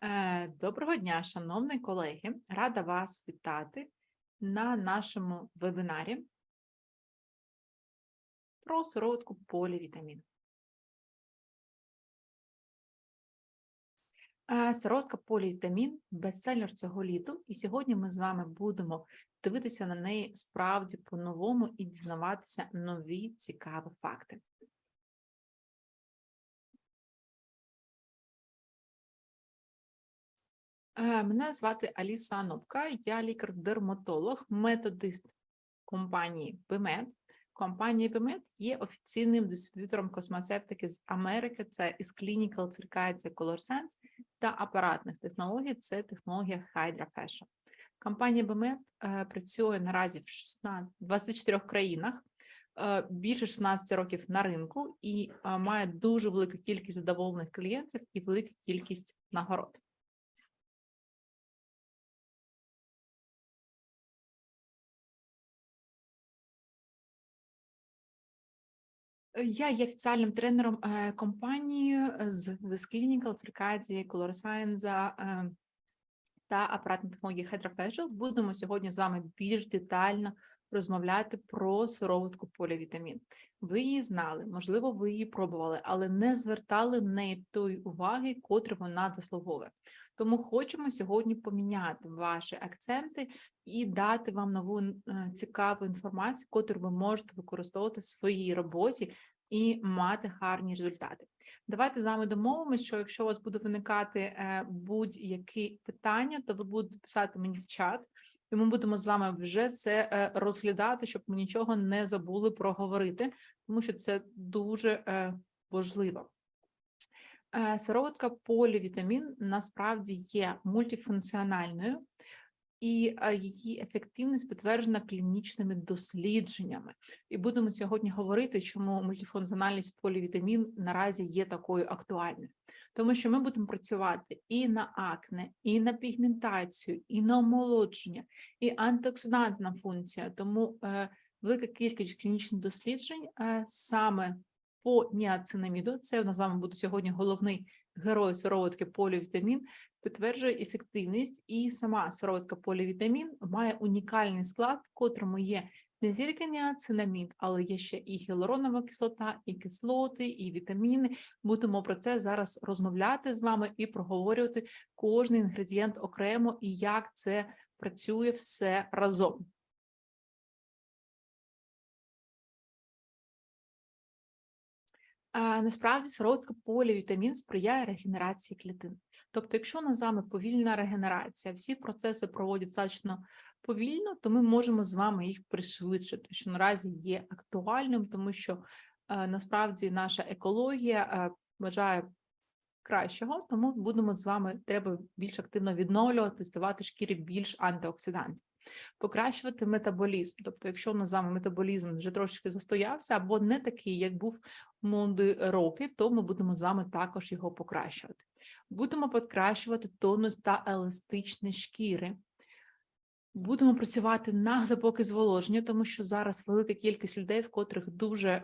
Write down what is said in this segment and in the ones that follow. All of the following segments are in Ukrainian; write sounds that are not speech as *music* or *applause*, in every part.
Е, Доброго дня, шановні колеги! Рада вас вітати на нашому вебінарі про сироватку полівітамін. Е, Сироватка полівітамін – бестселер цього літу, і сьогодні ми з вами будемо дивитися на неї справді по-новому і дізнаватися нові цікаві факти. Мене звати Аліса Анопка, я лікар-дерматолог, методист компанії BMED. Компанія BMED є офіційним дистриб'ютором космоцевтики з Америки. Це із Clinical циркація ColorSense та апаратних технологій. Це технологія Hydra Fashion. Компанія BMED е, працює наразі в 16, 24 країнах, е, більше 16 років на ринку і е, має дуже велику кількість задоволених клієнтів і велику кількість нагород. Я є офіціальним тренером е, компанії е, з The Clinical, Circadia, Color е, та апаратної технології Hydrofacial. Будемо сьогодні з вами більш детально розмовляти про сироватку полівітамін. Ви її знали, можливо, ви її пробували, але не звертали неї тої уваги, котру вона заслуговує. Тому хочемо сьогодні поміняти ваші акценти і дати вам нову е, цікаву інформацію, котру ви можете використовувати в своїй роботі і мати гарні результати. Давайте з вами домовимося, що якщо у вас буде виникати е, будь-які питання, то ви будете писати мені в чат, і ми будемо з вами вже це е, розглядати, щоб ми нічого не забули проговорити, тому що це дуже е, важливо. Сироватка полівітамін насправді є мультифункціональною, і е, її ефективність підтверджена клінічними дослідженнями. І будемо сьогодні говорити, чому мультифункціональність полівітамін наразі є такою актуальною. Тому що ми будемо працювати і на акне, і на пігментацію, і на омолодження, і антиоксидантна функція. Тому е, велика кількість клінічних досліджень е, саме по ніацинаміду, це у нас з вами буде сьогодні головний герой сироватки полівітамін, підтверджує ефективність, і сама сироватка полівітамін має унікальний склад, в котрому є не тільки ніацинамід, але є ще і гіалуронова кислота, і кислоти, і вітаміни. Будемо про це зараз розмовляти з вами і проговорювати кожен інгредієнт окремо і як це працює все разом. Насправді сироватка полівітамін сприяє регенерації клітин. Тобто, якщо нас вами повільна регенерація, всі процеси проводять достатньо повільно, то ми можемо з вами їх пришвидшити, що наразі є актуальним, тому що е, насправді наша екологія е, бажає кращого, тому будемо з вами треба більш активно відновлювати, ставати шкірі більш антиоксидантів. Покращувати метаболізм. Тобто, якщо у нас з вами метаболізм вже трошечки застоявся, або не такий, як був молоді роки, то ми будемо з вами також його покращувати. Будемо покращувати тонус та еластичність шкіри. Будемо працювати на глибоке зволоження, тому що зараз велика кількість людей, в котрих дуже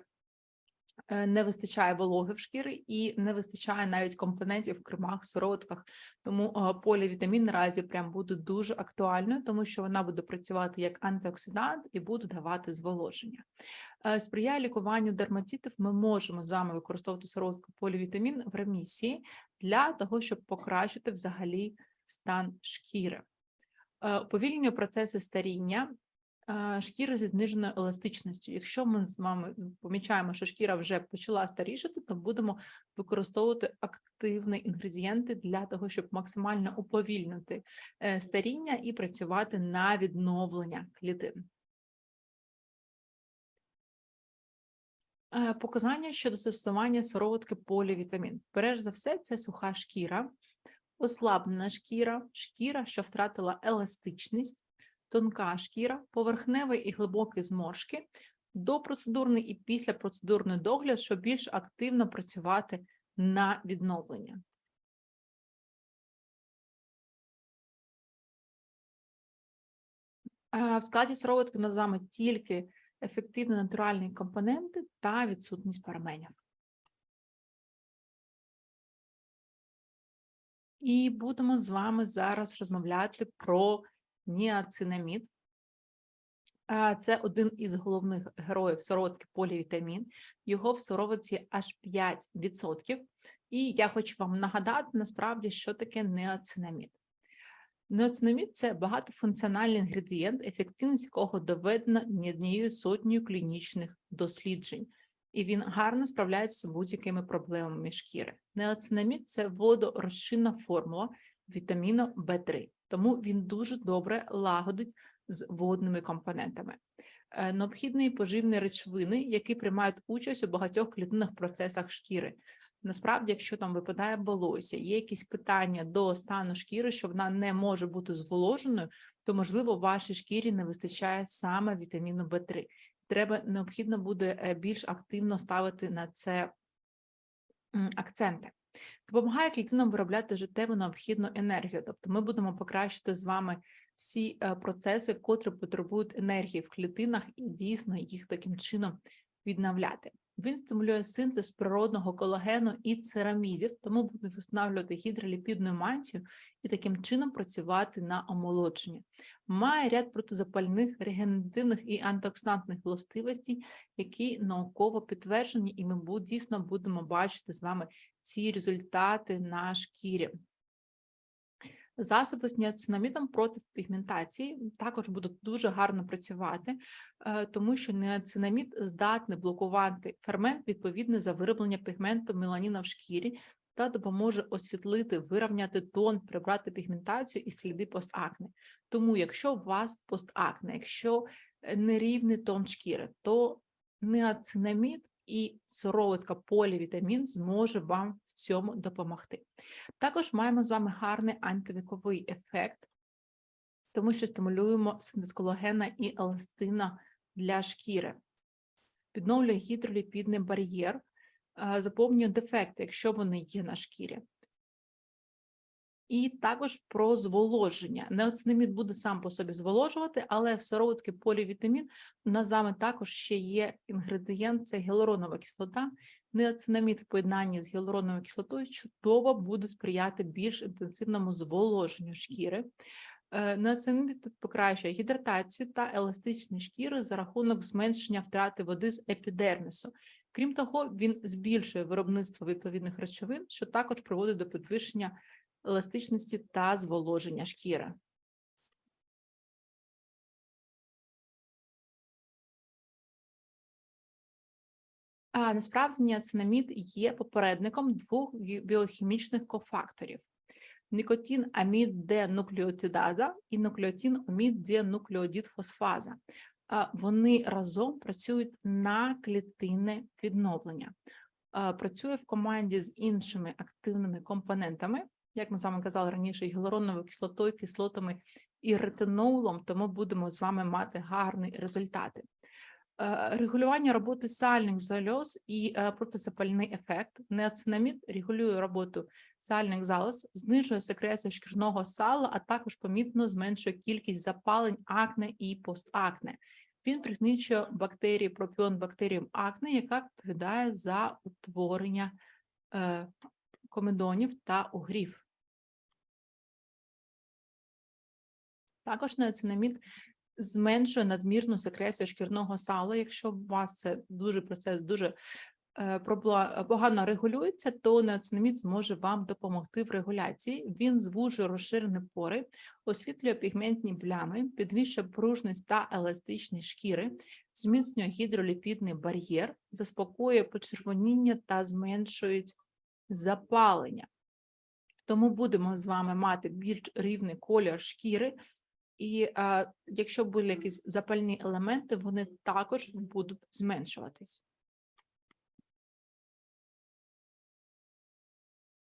не вистачає вологи в шкірі і не вистачає навіть компонентів в кремах, сироватках. Тому е, полівітамін наразі прям буде дуже актуальною, тому що вона буде працювати як антиоксидант і буде давати зволоження. Е, Сприяє лікуванню дерматитів, ми можемо з вами використовувати сироватку полівітамін в ремісії для того, щоб покращити взагалі стан шкіри. Е, Уповільнює процеси старіння е, шкіри зі зниженою еластичністю. Якщо ми з вами помічаємо, що шкіра вже почала старішати, то будемо використовувати активні інгредієнти для того, щоб максимально уповільнити е, старіння і працювати на відновлення клітин. Е, Показання щодо застосування сироватки полівітамін. Перш за все, це суха шкіра, ослаблена шкіра, шкіра, що втратила еластичність, тонка шкіра, поверхневий і глибокий зморшки, допроцедурний і післяпроцедурний догляд, щоб більш активно працювати на відновлення. В складі сироватки називаємо тільки ефективні натуральні компоненти та відсутність параменів. І будемо з вами зараз розмовляти про ніацинамід. Це один із головних героїв сироватки полівітамін. Його в сироватці аж 5%. І я хочу вам нагадати насправді, що таке неоцинамід. Неоцинамід – це багатофункціональний інгредієнт, ефективність якого доведена не однією сотнею клінічних досліджень, і він гарно справляється з будь-якими проблемами шкіри. Неоцинамід – це водорозчинна формула вітаміну В3, тому він дуже добре лагодить з водними компонентами. Е, Необхідні поживні речовини, які приймають участь у багатьох клітинних процесах шкіри. Насправді, якщо там випадає волосся, є якісь питання до стану шкіри, що вона не може бути зволоженою, то можливо вашій шкірі не вистачає саме вітаміну В3. Треба необхідно буде е, більш активно ставити на це акценти. Допомагає клітинам виробляти життєво необхідну енергію. Тобто ми будемо покращити з вами всі е, процеси, котрі потребують енергії в клітинах, і дійсно їх таким чином відновляти. Він стимулює синтез природного колагену і церамідів, тому буде встановлювати гідроліпідну мантію і таким чином працювати на омолодження. Має ряд протизапальних, регенеративних і антиоксидантних властивостей, які науково підтверджені, і ми дійсно будемо бачити з вами ці результати на шкірі. Засоби з ніацинамідом проти пігментації також будуть дуже гарно працювати, е, тому що ніацинамід здатний блокувати фермент відповідний за вироблення пігменту меланіна в шкірі та допоможе освітлити, вирівняти тон, прибрати пігментацію і сліди постакне. Тому, якщо у вас постакне, якщо е, нерівний тон шкіри, то неоцинамід і сироватка полівітамін зможе вам в цьому допомогти. Також маємо з вами гарний антивіковий ефект, тому що стимулюємо синтез і еластина для шкіри. Відновлює гідроліпідний бар'єр, е, заповнює дефекти, якщо вони є на шкірі. І також про зволоження. Неоцинамід буде сам по собі зволожувати, але сироватки полівітамін у нас з вами також ще є інгредієнт це гіалуронова кислота. Неоцинамід в поєднанні з гіалуроновою кислотою чудово буде сприяти більш інтенсивному зволоженню шкіри. Е, Неоцинамід тут покращує гідратацію та еластичність шкіри за рахунок зменшення втрати води з епідермісу. Крім того, він збільшує виробництво відповідних речовин, що також приводить до підвищення еластичності та зволоження шкіри. А насправді ніацинамід є попередником двох біохімічних кофакторів: нікотин амід денуклеотидаза і нуклеотин амід денуклеодидфосфаза. А Вони разом працюють на клітинне відновлення. Працює в команді з іншими активними компонентами, як ми з вами казали раніше, гіалуроновою кислотою, кислотами і ретинолом, тому будемо з вами мати гарні результати. Е, Регулювання роботи сальних залоз і е, протизапальний ефект. Неоцинамід регулює роботу сальних залоз, знижує секрецію шкірного сала, а також помітно зменшує кількість запалень акне і постакне. Він пригнічує бактерії пропіон бактеріум акне, яка відповідає за утворення е, комедонів та угрів. Також неоцинамід зменшує надмірну секрецію шкірного сала. Якщо у вас це дуже процес дуже е, погано регулюється, то неоцинамід зможе вам допомогти в регуляції. Він звужує розширені пори, освітлює пігментні плями, підвищує пружність та еластичність шкіри, зміцнює гідроліпідний бар'єр, заспокоює почервоніння та зменшують запалення. Тому будемо з вами мати більш рівний колір шкіри, і а, якщо були якісь запальні елементи, вони також будуть зменшуватись.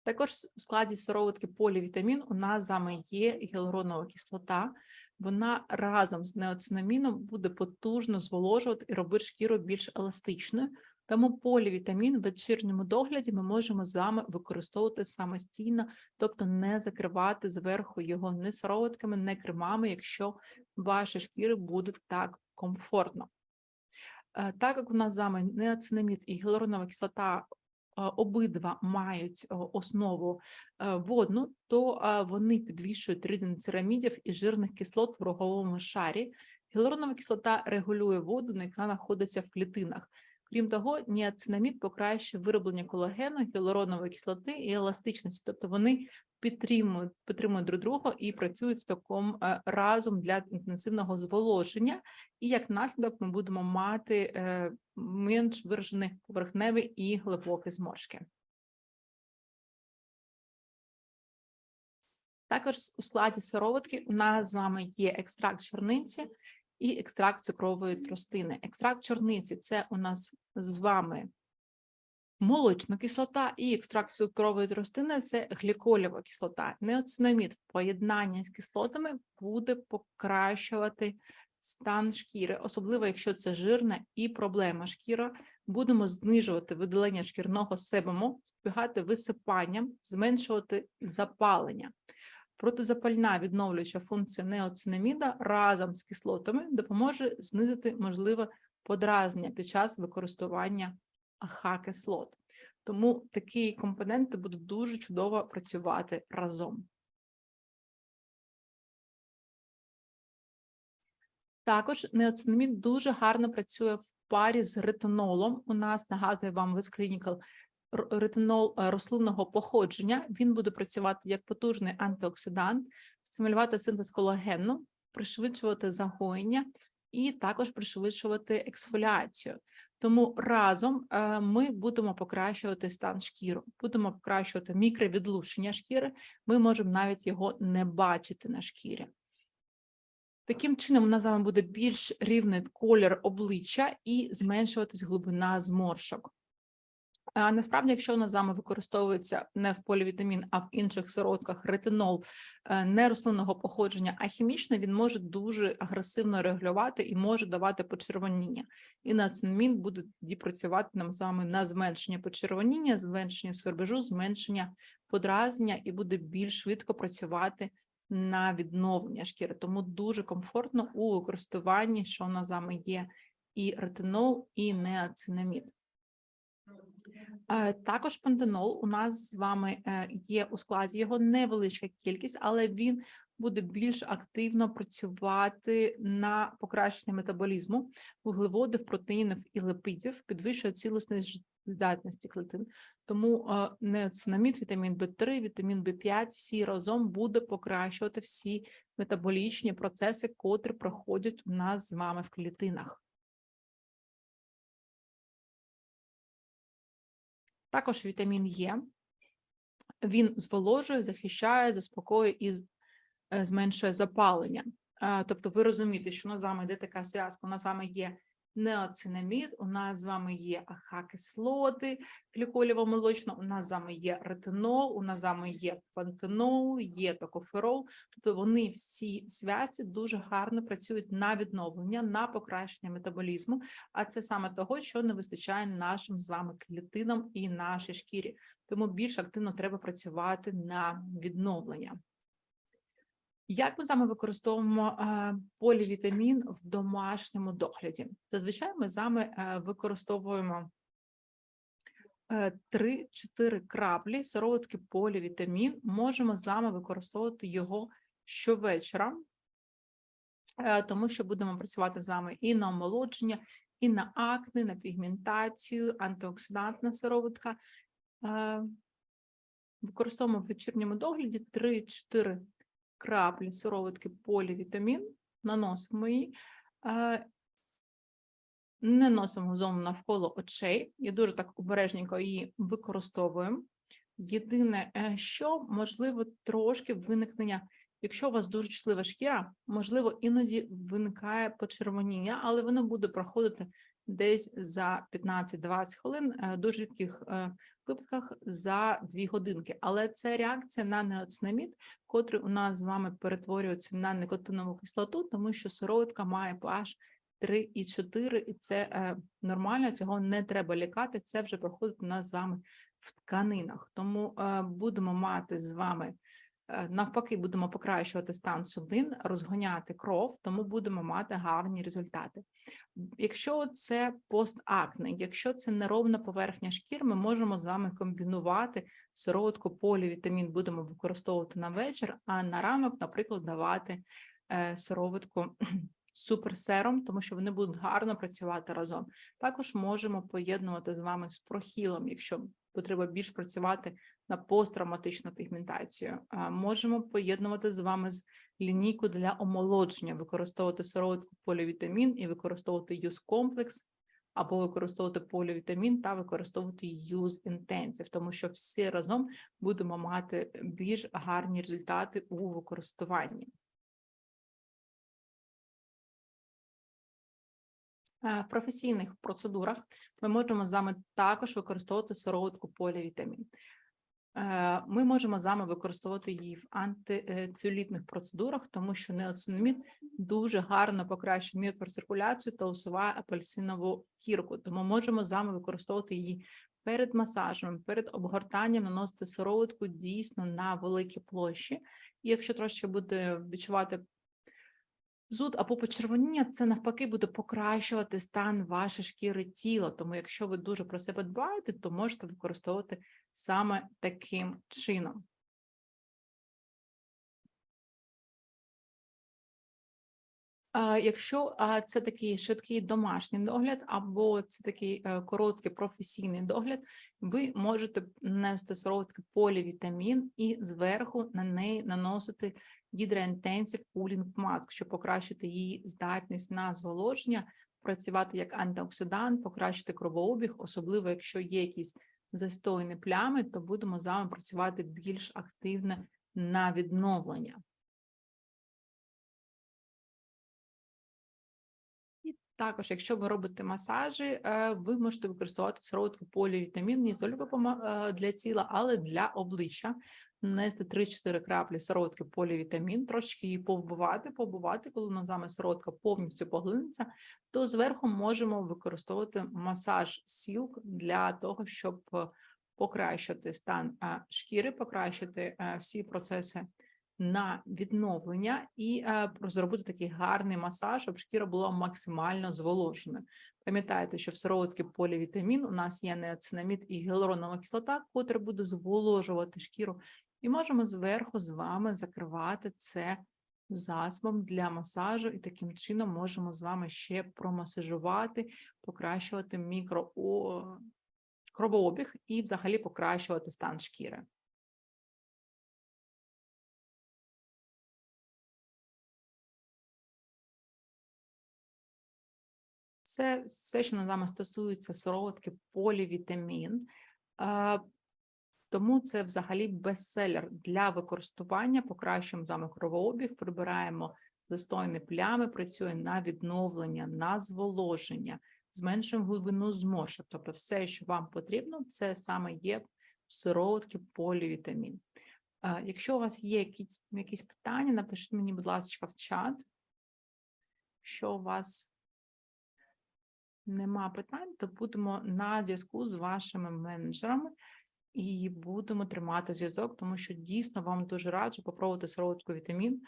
Також в складі сироватки полівітамін у нас з вами є гіалуронова кислота. Вона разом з неоцинаміном буде потужно зволожувати і робити шкіру більш еластичною. Тому полівітамін в вечірньому догляді ми можемо з вами використовувати самостійно, тобто не закривати зверху його не сироватками, не кремами, якщо ваші шкіри будуть так комфортно. Е, Так як у нас з вами неоцинамід і гіалуронова кислота обидва мають е, основу е, водну, то е, вони підвищують рівень церамідів і жирних кислот в роговому шарі. Гіалуронова кислота регулює воду, яка знаходиться в клітинах. Крім того, ніацинамід покращує вироблення колагену, гіалуронової кислоти і еластичності, тобто вони підтримують, підтримують друг друга і працюють в такому е, разом для інтенсивного зволоження. І як наслідок ми будемо мати е, менш виражені поверхневі і глибокі зморшки. Також у складі сироватки у нас з вами є екстракт чорниці і екстракт цукрової тростини. Екстракт чорниці це у нас з вами молочна кислота і екстракт цукрової тростини це гліколєва кислота. Неоцинамід в поєднанні з кислотами буде покращувати стан шкіри, особливо якщо це жирна і проблема шкіра. Будемо знижувати видалення шкірного себуму, збігати висипанням, зменшувати запалення. Протизапальна відновлююча функція неоцинаміда разом з кислотами допоможе знизити можливе подразнення під час використання АХ-кислот. Тому такі компоненти будуть дуже чудово працювати разом. Також неоцинамід дуже гарно працює в парі з ретинолом. У нас нагадує вам Clinical ретинол е, рослинного походження. Він буде працювати як потужний антиоксидант, стимулювати синтез колагену, пришвидшувати загоєння і також пришвидшувати ексфоліацію. Тому разом е, ми будемо покращувати стан шкіри, будемо покращувати мікровідлучення шкіри. Ми можемо навіть його не бачити на шкірі. Таким чином, у нас з вами буде більш рівний колір обличчя і зменшуватись глибина зморшок. А насправді, якщо нас використовується не в полівітамін, а в інших сироватках ретинол е, не рослинного походження, а хімічний, він може дуже агресивно регулювати і може давати почервоніння. І нацинамін буде тоді працювати нам з на зменшення почервоніння, зменшення свербежу, зменшення подразнення і буде більш швидко працювати на відновлення шкіри. Тому дуже комфортно у використовуванні, що нас є і ретинол, і неацинамід. Е, також пантенол у нас з вами е, є у складі його невеличка кількість, але він буде більш активно працювати на покращення метаболізму вуглеводів, протеїнів і липидів, підвищує цілісність здатності клітин. Тому е, неоцинамід, вітамін В3, вітамін В5 всі разом буде покращувати всі метаболічні процеси, котрі проходять у нас з вами в клітинах. Також вітамін Е. Він зволожує, захищає, заспокоює і е, зменшує запалення. Тобто, ви розумієте, що у нас з йде така зв'язка, нас з є неоцинамід, у нас з вами є АХ-кислоти, гліколєво молочна у нас з вами є ретинол, у нас з вами є пантенол, є токоферол. Тобто вони всі зв'язці дуже гарно працюють на відновлення, на покращення метаболізму, а це саме того, що не вистачає нашим з вами клітинам і нашій шкірі. Тому більш активно треба працювати на відновлення. Як ми саме використовуємо полівітамін в домашньому догляді? Зазвичай ми з вами е, використовуємо 3-4 е, краплі сироватки полівітамін. Можемо вами використовувати його щовечора, е, тому що будемо працювати з вами і на омолодження, і на акне, на пігментацію, антиоксидантна сироватка. Використовуємо в вечірньому догляді 3-4 краплі сироватки полівітамін, наносимо її, не носимо в зону навколо очей, і дуже так обережненько її використовуємо. Єдине, е, що можливо трошки виникнення, якщо у вас дуже чутлива шкіра, можливо, іноді виникає почервоніння, але воно буде проходити десь за 15-20 хвилин, е, дуже рідких е, випадках за 2 годинки. Але це реакція на неоцинамід, котрий у нас з вами перетворюється на никотинову кислоту, тому що сироватка має pH 3 і 4, і це е, нормально, цього не треба лікати, це вже проходить у нас з вами в тканинах. Тому будемо мати з вами Навпаки, будемо покращувати стан судин, розгоняти кров, тому будемо мати гарні результати. Якщо це постакне, якщо це неровна поверхня шкір, ми можемо з вами комбінувати сироватку полівітамін, будемо використовувати на вечір, а на ранок, наприклад, давати е, сироватку *clears throat* суперсером, тому що вони будуть гарно працювати разом. Також можемо поєднувати з вами з прохілом, якщо потрібно більш працювати на посттравматичну пігментацію. Можемо поєднувати з вами з лінійку для омолодження, використовувати сироватку полівітамін і використовувати юз комплекс, або використовувати полівітамін та використовувати юз інтенсив, тому що всі разом будемо мати більш гарні результати у використуванні. Е, В професійних процедурах ми можемо з вами також використовувати сироватку полівітамін. Е, Ми можемо з вами використовувати її в антицелюлітних процедурах, тому що неоцинамід дуже гарно покращує мікроциркуляцію та усуває апельсинову кірку. Тому можемо з вами використовувати її перед масажем, перед обгортанням, наносити сироватку дійсно на великі площі. І якщо трошки буде відчувати Зуд або почервоніння це навпаки буде покращувати стан вашої шкіри тіла. Тому, якщо ви дуже про себе дбаєте, то можете використовувати саме таким чином. Якщо це такий швидкий домашній догляд, або це такий е, короткий професійний догляд, ви можете нанести сироватки полівітамін і зверху на неї наносити гідроінтенсив Cooling Mask, щоб покращити її здатність на зволоження, працювати як антиоксидант, покращити кровообіг, особливо якщо є якісь застойні плями, то будемо з вами працювати більш активно на відновлення. Також, якщо ви робите масажі, е, ви можете використовувати сироватку полівітамін не тільки е, для тіла, але для обличчя. Нанести 3-4 краплі сироватки полівітамін, трошки її повбивати, побувати, коли на вами сироватка повністю поглинеться, то зверху можемо використовувати масаж сілк для того, щоб е, покращити стан е, шкіри, покращити е, всі процеси на відновлення і зробити такий гарний масаж, щоб шкіра була максимально зволожена. Пам'ятаєте, що в сироватці полівітамін у нас є неоцинамід і гіалуронова кислота, котра буде зволожувати шкіру, і можемо зверху з вами закривати це засобом для масажу, і таким чином можемо з вами ще промасажувати, покращувати мікро кровообіг і взагалі покращувати стан шкіри. Це все, що нами стосується сироватки полівітамін. Тому це взагалі бестселер для використання. Покращуємо з вами прибираємо достойні плями, працює на відновлення, на зволоження, зменшуємо глибину зморшок. Тобто, все, що вам потрібно, це саме є в сироватці полівітамін. Якщо у вас є якісь, якісь питання, напишіть мені, будь ласка, в чат. Якщо у вас нема питань, то будемо на зв'язку з вашими менеджерами і будемо тримати зв'язок, тому що дійсно вам дуже раджу попробувати сироватку вітамін.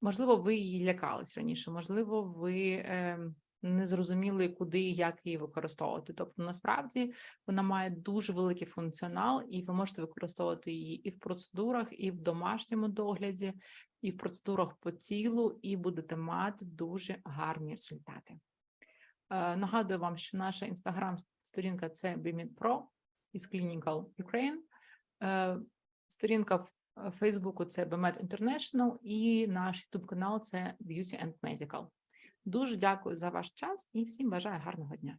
Можливо, ви її лякались раніше, можливо, ви е, не зрозуміли, куди і як її використовувати. Тобто, насправді вона має дуже великий функціонал, і ви можете використовувати її і в процедурах, і в домашньому догляді, і в процедурах по тілу, і будете мати дуже гарні результати. Е, Нагадую вам, що наша інстаграм-сторінка це BMIT Pro із Clinical Ukraine. Е, Сторінка в е, Фейсбуку це BMED International і наш YouTube канал це Beauty and Medical. Дуже дякую за ваш час і всім бажаю гарного дня.